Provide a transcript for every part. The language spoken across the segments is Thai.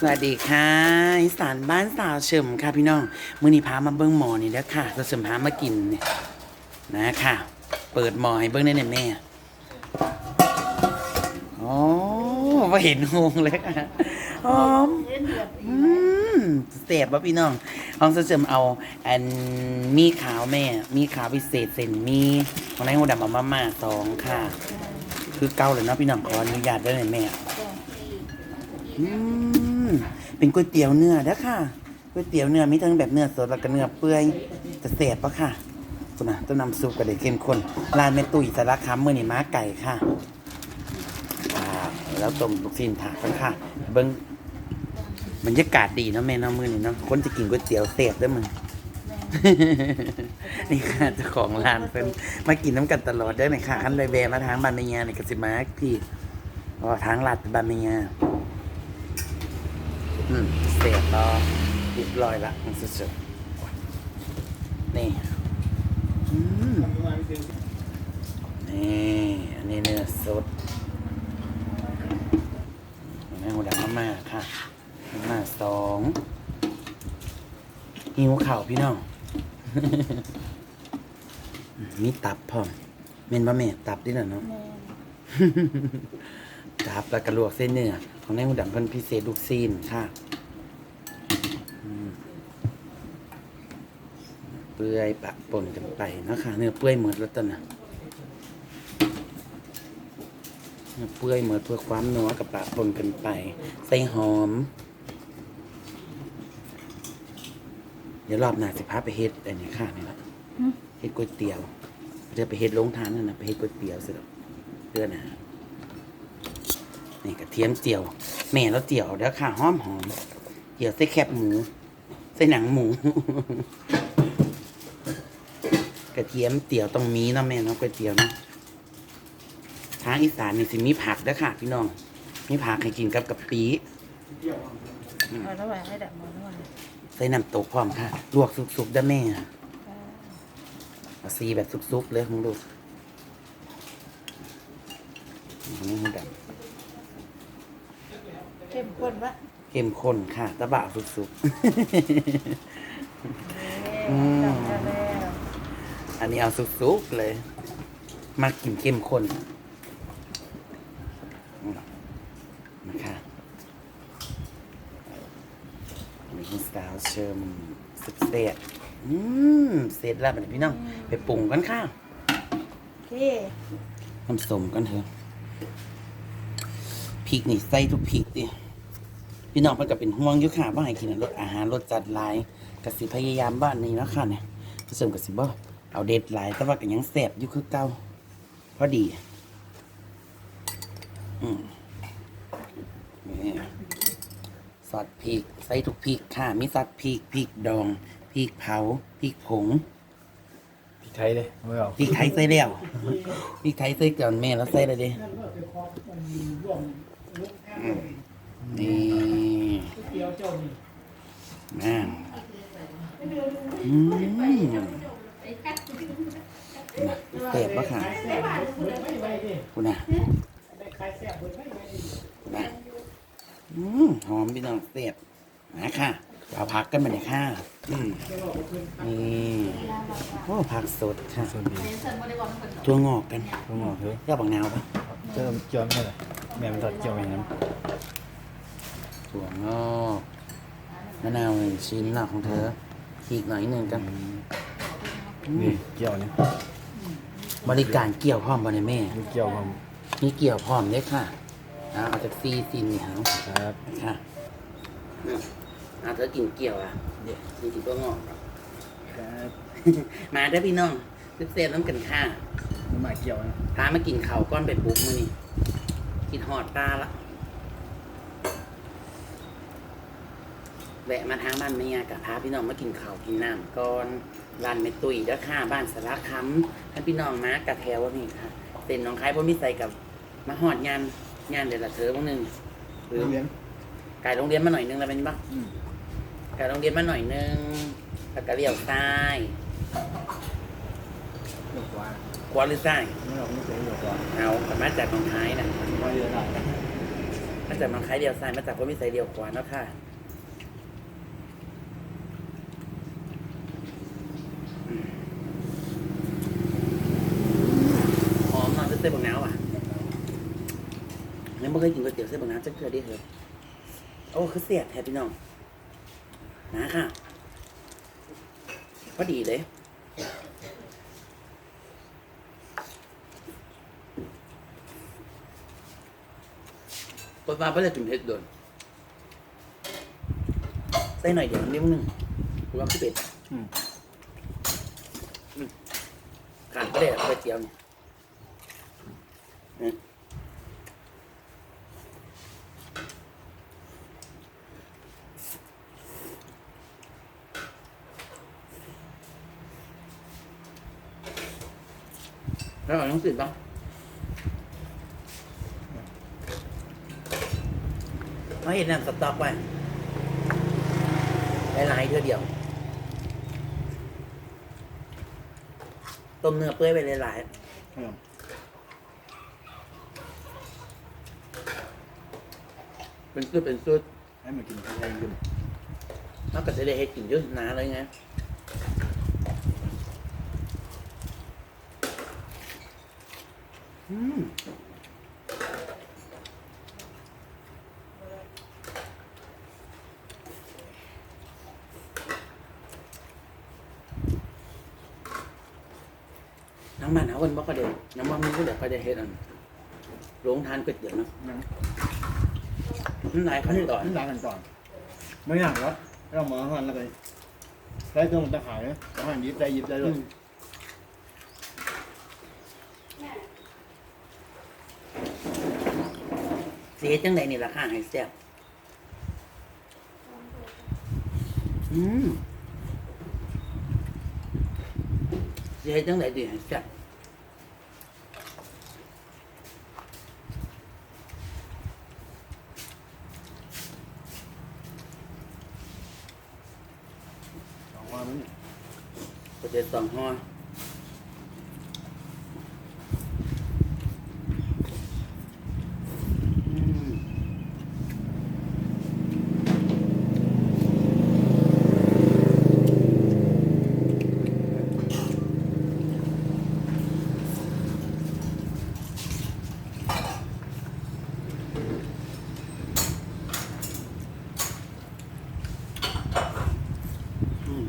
สวัสดีค่ะอีสานบ้านสาวเฉิมค่ะพี่น้องมื้อนี้พามาเบิ้งหมอนี่แล้วค่ะเราเฉิมพามากินเนี่ยนะค่ะ เปิดหมอให้เบิ้งได้เนี่ยแม่อ๋อมาเห็นหงเลยค่ะหอมอืมเสียบป่ะพี่น้องห้องเฉิมเอา อันมีขาวแม่ มีขาวพิเศษเส้นมีของนายหูดำเอามาม่าสองค่ะ คือเก้าเลยเนาะพี่น้องขออนุญาตด้วยเนี่ยแม่อืม เป็นก๋วยเตี๋ยวเนื้อเด้อค่ะก๋วยเตี๋ยวเนื้อมีทั้งแบบเนื้อสดแล้วก็เนื้อเปื่อยจะเสียบปะค่ะตัวน่ะต้นน้ำซุปก็ได้เข้มข้นร้านแม่ตุ๋ยสารคามเมื่อนี่ม้าไก่ค่ะแล้วต้มลูกชิ้นถาดกันค่ะ เบิ้งบรรยากาศดีเนาะแม่เนาะมื้อนี้เนาะคนจะกินก๋วยเตี๋ยวเสียบเด้อมึงนี่ค่ะเจ้าของร้านเพิ่นมากินน้ำกันตลอดเด้อนี่ค่ะคันเลยแวะมาทางบานแม่ยนี่กสิมาพี่เพราะว่ทางลาดบานแม่ยาอืมเสียบแล้วเรียบร้อยละมันสุดๆนี่อืมนี่ อันนี้เนื้อสดแม่หัวดำมาม่าค่ะมาม่าสองหิวข่าวพี่น้องมีตับพร้อมเมนบะเมตับดิน่ะเนาะครับแล้วก็ลวกเส้นเนื้อของในหูดำเพิ่นพิเศษลูกซีนค่ะอืม เปื่อยปะปนกันไปนะคะเนื้อเปื่อยหมดแล้วตนน่ะเนื้อเปื่อยหมดเพื่อความนัวกับปะปนกันไป ใส่หอม เดี๋ยวรอบหน้าสิพาไปเฮ็ดอันนี้ค่ะนี่แหละเฮ็ดก๋วยเตี๋ยวจะไปเฮ็ดโรงทานนั่นนะไปเฮ็ดก๋วยเตี๋ยวเสร็จเดือนน้านี่กระเทียมเจียว แม่แล้วเจียวแล้วค่ะหอมหอมเจียวใส่แคบหมู ใส่หนังหมู กระเทียมเจียวต้องมีเนาะแม่เนาะก๋วยเตี๋ยวเนาะทางอีสานนี่สิมีผักแล้วค่ะ พี่น้องมีผักให้กินกับกะปิเอาแล้วไว้ให้ดับมันด้วยใส่น้ำตกพร้อมค่ะ ลวกสุกๆได้แม่เอาซีแบบสุกๆเลยของลูกนี่มันแบบเข้มข้นปะเข้มข้นค่ะ ตะบะสุกๆอืมจำได้แล้ว อันนี้เอาสุกๆเลย มากินเข้มข้นอืมนะคะนี่คือสาวเชิมสุดเสร็จอืมเสร็จแล้วบัดนี้พี่น้องไปปรุงกันค่ะโอเคน้ำส้มกันเถอะพริกนี่ใส่ทุกพริกดิพี่น้องเพิ่นก็เป็นห่วงอยู่ค่ะว่าให้กินรสอาหารรสจัดหลายกสิพยายามบ้านนี้เนาะค่ะเนี่ยผสมกับสิบ่ เอาเด็ดหลายแต่ว่าก็ยังแซ่บอยู่คือเก่าพอดี อืมนี่ซอสพริกใส่ทุกพริกค่ะ มีซอสพริกพริกดองพริกเผาพริกผงพริกไทยเลยไม่เอาพริกไทยใส่แล้วพริกไทยใส่ก่อนแม่แล้วใส่เลยดิอืมนี่มาอืม เสพปะค่ะคุณน่ะคุณน่ะอืมหอมพี่น้องเสพนะค่ะเอาพักกันมาเลยค่ะ อืมนี่โอ้ผักสดค่ะส่วนดีตัวงอกกันต้องบอกเถอะยอดบังนาวปะเติมเจียวไม่เลยแม่มันตัดเจียวอย่างนั้นถั่วงอกมะนาวหนึ่งชิ้นหนักของเธอขีกหน่อยหนึ่งกัน นี่เจียวนี่บริการเกี่ยวพร้อมบ่ในยแม่มีเจียวผมมีเกี่ยวพร้อมเด้อค่ะอ่าเอาจากซีซีนี่ฮะครับค่ะอ่าเธอกินเกี่ยวอะเดี๋ยวนี่ถือตัวงอกครับมาได้อพี่น้องเซฟน้ำกันค่ะน้ำมาเจียวนะ พามากินข้าวก้อนไปปุ๊บมื้อนี้กินหอดปลาละ แวะมาทางบ้านแม่ยากับพาพี่น้องมากินข้าวกินน้ำก่อนร้านเมตุยเด้อค่ะบ้านสารคำให้พี่น้องมากระแถวนี่ค่ะเส้นหน้องคายบ่มีใส่กับมาหอดงานงานเดือนละเธอบ้างหนึงหรือเลี้ยงไก่โรงเรียนมาหน่อยนึงแล้วเป็นปะไก่โรงเรียนมาหน่อยนึงแล้วก็เลี้ยวซ้ายหยกว่าขวาหรือซ้ายไม่เอาไม่เคยหยกว่าเอากลับมาจากหน้องคายนะไม่เยอะหน่อยมาจากหน้องคายเดียวซ้ายมาจากพระมิสัยเดียวขวาเนาะค่ะหอมมากเส้นบางน้ำอะ ไม่เคยกินก๋วยเตี๋ยวเส้นบางน้ำจะเกลือได้เหรอโอ้คือเสียบแทบพี่น้องนะค่ะพอดีเลยปลาปลาจะจุ่มเห็ดโดนใส่หน่อยเดี๋ยวนิดนึงกูว่าพี่เป็ดอืมขาดก็ได้ก๋วยเตี๋ยวเนี่ย อืมแล้วเอาหนังสือป่ะเขาเห็นนั่นสต็อกไว้หลายๆเท่าเดียว ต้มเนื้อเปื่อยไปหลายอืมๆเป็นซุดเป็นซุดให้มันกินให้กินแล้วก็จะได้เฮ็ดกินอยุ่นานเลยไง อืมทั้งบ้านเขาคนบ่ก็เด็น้ำมันมีก็เด็กก็จะเฮ็ดอันโรงทานก๋วยเตี๋ยวเนาะนั่นมันหลายขั้นตอนนี่ล้างกันก่อนไม่อยากแล้วเราหมอหันแล้วไปได้เครื่องมันจะขายอาหารยิบได้ยิบได้ด้วย สียจังไดนี่ราคาให้แซ่บอืมเสียจังไดดีให้แซ่บสองวันมันเนี่ยก็จะสองห่ออืมอืม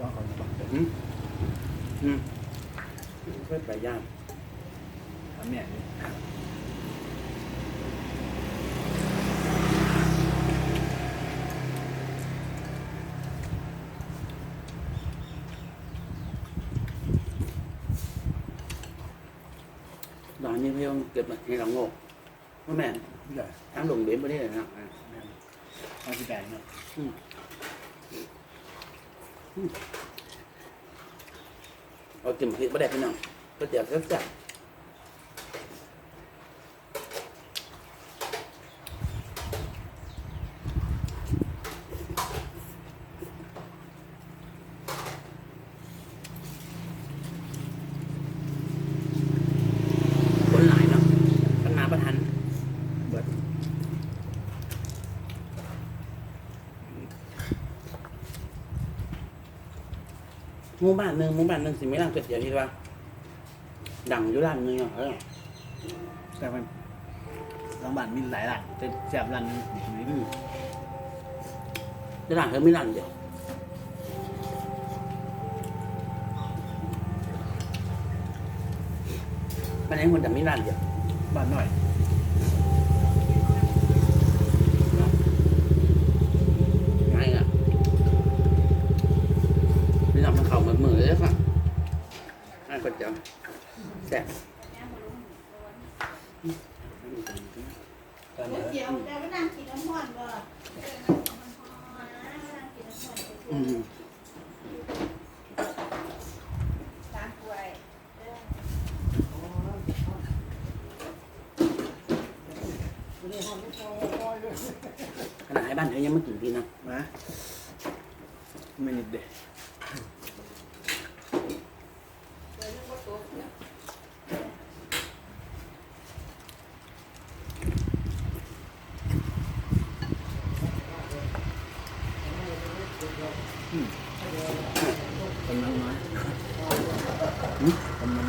ลองก่อนดีกว่า อืมอืมเพื่อไปย่างอันเนี้ยนี่ดอนนี้พี่ต้อนเก็บมาให้เราโง่ว่าแม่ใช่ทั้งลงเบนไปได้เลยนะเอาที่แบงเนาะ เอาจิ้มพริกไม่ได้พี่น้องก็เดี๋ยวแซ่บๆคนหลายเนาะกันมาประทัน เบิด ห มู่บ้านหนึ่งหมู่บ้านหนึ่งสิไม่ร้านก๋วยเตี๋ยวที่ว่า ดังอยู่ร้านหนึงอะเออแต่มันบางบ้านมีหลายหลังแต่แซ่บร้านนี้นี่คือแต่ร้านเขาไม่ร้านเดียวบ้านไหนคนแต่ไม่ร้านเดียวบ้านหน่อย ง่ายอะพี่น้องมันเข่าเหมือนมือเลยค่ะง่ายก๋วยเตี๋ยวแซ่บเดี๋ยวแต่ว่านั่งกินน้ำมันบ่อืมสามถ้วยขนาดให้บ้านเธอยังไม่กินพี่นะมาไม่นิดเดียว มันมัน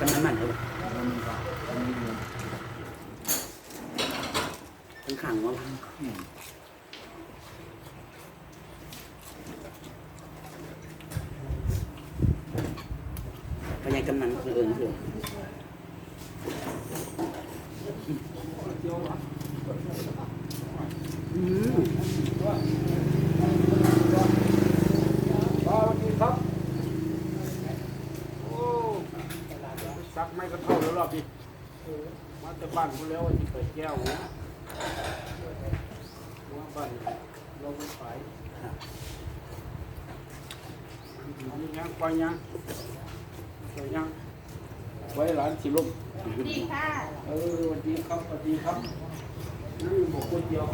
มันมันเลยมันก็มันไม่ดีมันขังว่า มาจากบ้านกูแล้วที่ไปแก้วนะมาบ้านเราไม่ไปอันนี้ยังไปยังไปยังไว้หลานสิลุงดีค่ะเออสวัสดีครับสวัสดีครับนั่งบอกคนเดียว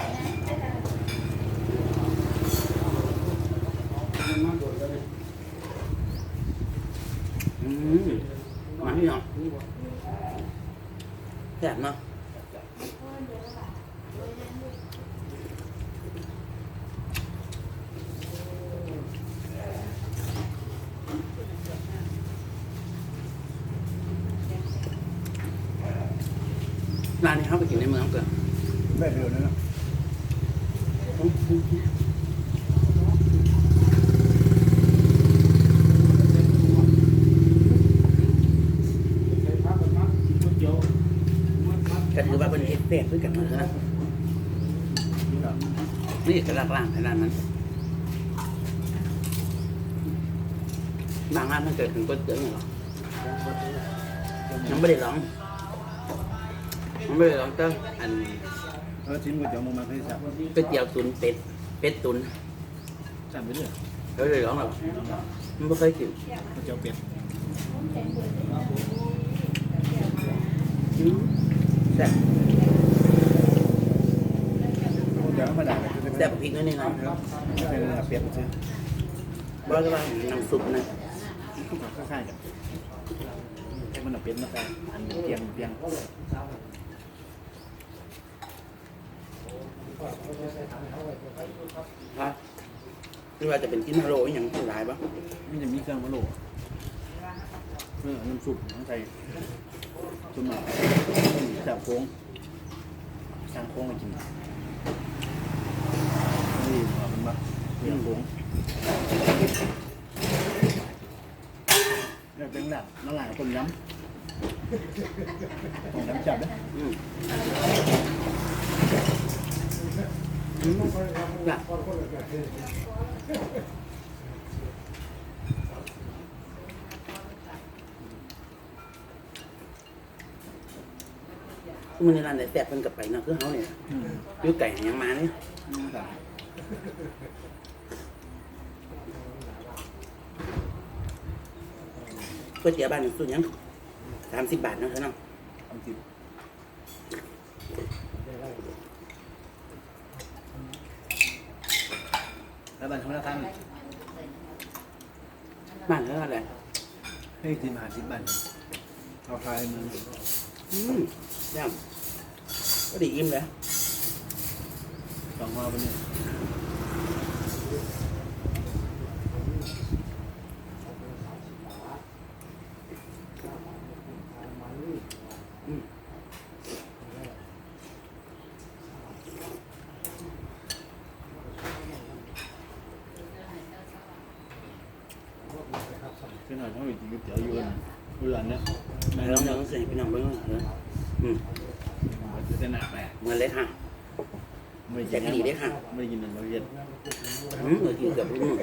มันมาโดดเลยอืมมาพี่น้อง แซ่บเนาะร้านนี้เข้าไปกินในเมืองเกินได้เดือนนึงนะ ใช้ผ้ากันมัดก๋วยเตี๋ยวมัดมัด ก็ถือว่าเป็นเฮ็ดแซ่บด้วยกันนะนะ นี่เอกลักษณ์ร้านในร้านนั้นบางร้านมันเกิดถึงก๋วยเตี๋ยวเนี่ยหรอยังไม่ได้ลองยังไม่ได้ลองเต้าอันเออชิ้นก๋วยเตี๋ยวมันมาคือสับก๋วยเตี๋ยวตุนเป็ดเป็ดตุนสับไปเรื่อยเราเลยลองหรอมันไม่เคยกินก๋วยเตี๋ยวเป็ดแซ่บก๋วยเตี๋ยวธรรมดา ซ่บกว่าพริกนิดนึงเนาะไม่ใช่เนื้อเป็ดใช่ว่าก็ว่าน้ำซุปนะคล้ายๆกันแค่มันเป็ดนะอันเตียงเตียงครับที่ว่าจะเป็นกินฮาโร่อหย่างที่หลายปะมันจะมีเครื่องมะโหลเออน้ำซุปน้ำใส่ซุปหน่อยจับโค้งช่างโค้งมากินนี่เอาเป็นมา เรื่องโค้งเรื่องเป็นหลักน้ำลายต้มยำต้มยำจับนะน่ะมันในร้านไหนแซ่บมันกับไปนะคือเขาเนี่ยอืมอยุ่ไก่ยังมาเนี่ย อืมครับ ก๋วยเตี๋ยวบ้านสุดยังสามสิบบาทเนาะเธอเนาะทำสิบแล้วบันเขาละทั้งบ้านเท่าไหร่ให้ทีมหาสิบบันเอาคลายมืออืมย่ำก็ดีอิ่มเลยสองมาวันนี้ ขนหน่อยเขาอีกก๋วยเตี๋ยวอยู่อันอยู่อันเนี้ยไหนลองลองใส่พี่น้องเบิ้งเอออืมมันจะหนักแหละเหมือนเลยค่ะไม่แต่ก็ดีด้วยค่ะไม่ได้กินอันเราเย็นอืมเออกินเกือบทุกมื้อ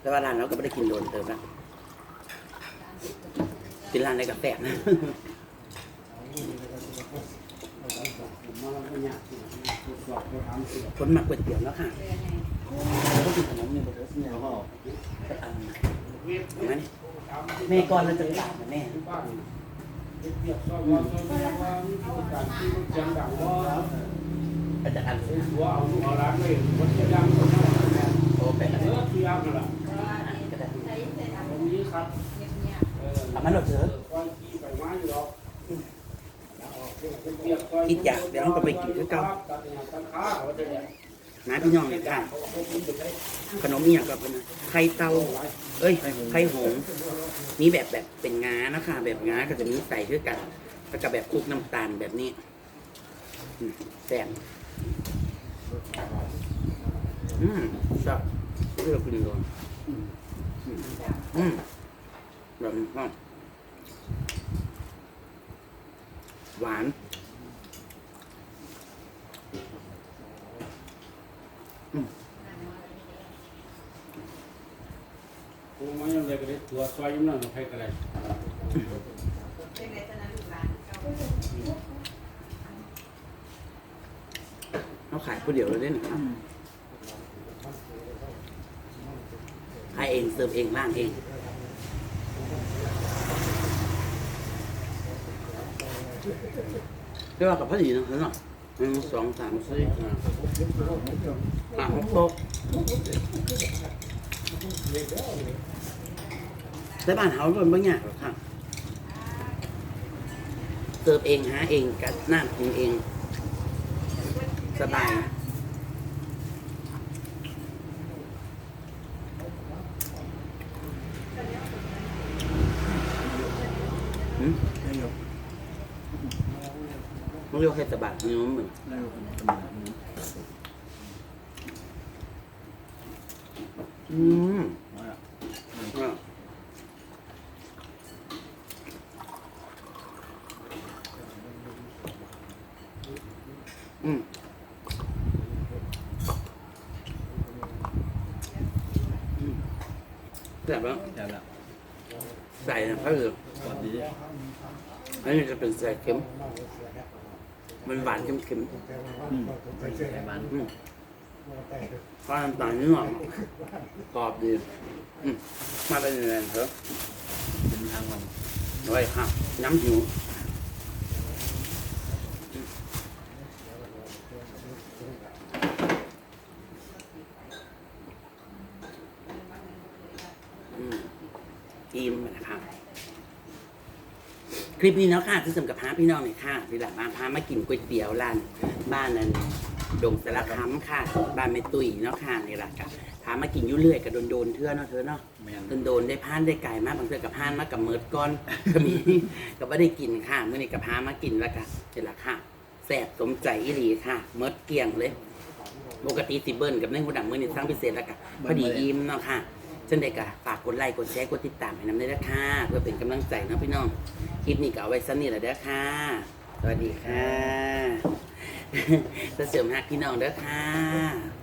แต่ว่าร้านเราก็ไม่ได้กินโดนเติมนะกินร้านในกาแฟนะมาแล้วก็เตรวจสอบตัวทาเสียคนหมักก๋วยเตี๋ยวแล้วค่ะก็กินขนมเนี่ยแล้วก็สักอันนะเอา มนี่แม่ก่อนเราจะกลับนะแม่อาตัวนี้ว่ามีกิจารยงดังว่าอาจจะอันซื้อตัวเอาลูกเอาหลานเลยวัดจะดังโอ้เป็นเอะไรอที่ยากนั่นแหละก็ได้ตรงนี้ครับเอามาหลดเถอะก้อนขี้ไปมาอยู่หรอกคิดอยากเดี๋ยวเราก็ไปกินคือเก่าตัดเนี่า นะพี่น้องเนี่ยค่ะขนมเนี่ยกับเป็นไข่เตาเอ้ยไข่หงมีแบบแบบเป็นงานะคะแบบงาก็จะมีใส่ด้วยกันแล้วก็แบบคลุกน้ำตาลแบบนี้แซ่บอืมชอบเลือกกินเลยอืมอืมแบบนี้ก็หวาน กูมา ยังได้ก็ได้ตัวซอยยังนั่นใครก็ได้เป็นไงตอนนั้นลูกหลานเจ้าเราขายผู้เดียวเลยเด้นครับขายเองเสิร์ฟเองล่างเองเรียกว่ากับพอดีนะเนาะหนึ่งสองสามสี่ห้าห้าหกโต๊ะ แต่บ้านเขาเป็นบางอย่างหรอกค่ะเสิร์ฟเองหาเองกับน้ำปรุงเอง สบายหืมได้อยู่มันเรียกว่าเห็ดสะบัดนี่มันเหมือนได้อยู่ตำหนักนี้อืมมาละอะอืมอืมแบบว่า แซ่บละ ใส่นะก็คือ สวัสดี อันนี้จะเป็นใส่เค็ม มันหวานเค็มเค็มอืมใส่ไข่บ้านๆอืมเพราะน้ำตาลนิดหน่อยกรอบดีอืมมาเป็นยังไงเถอะเป็นทางมันไว้ค่ะน้ำหิวอืมอิ่มนะครับ คลิปนี้เนาะค่ะที่สำกับพาพี่น้องเลยค่ะที่หลังมาพามากินก๋วยเตี๋ยวร้านบ้านนั้นดงสารคำค่ะ บ้านแม่ตุยเนาะค่ะนี่แหละค่ะพามากินอยุ่เรื่อยกับโดนๆเทื่อเนาะเธอเนาะแมนโดนโดนๆได้พานได้ไก่มากบางเทื่อกับพานมากับเมิดก้อน ก็มีก็ไม่ได้กินค่ะเมื่อนี้กับพามากินแล้วค่ะนี่แหละค่ะแซ่บสมใจอีหลีค่ะเมิดเกลี่ยงเลย ปกติสิเบิ้ลกับในหูดังมื่อนี้สร้างพิเศษแล้วค่ะพอดีอิ่มเนาะค่ะ เช่นเด็กอะฝากกดไลค์กดแชร์กดติดตามให้น้ำได้ด้วยค่ะเพื่อเป็นกำลังใจเนาะพี่น้องคลิปนี้ก็เอาไว้สั้นนี่แหละเด้อค่ะ สวัสดีค่ะจะเสริมฮักพี่น้องเด้อค่ะ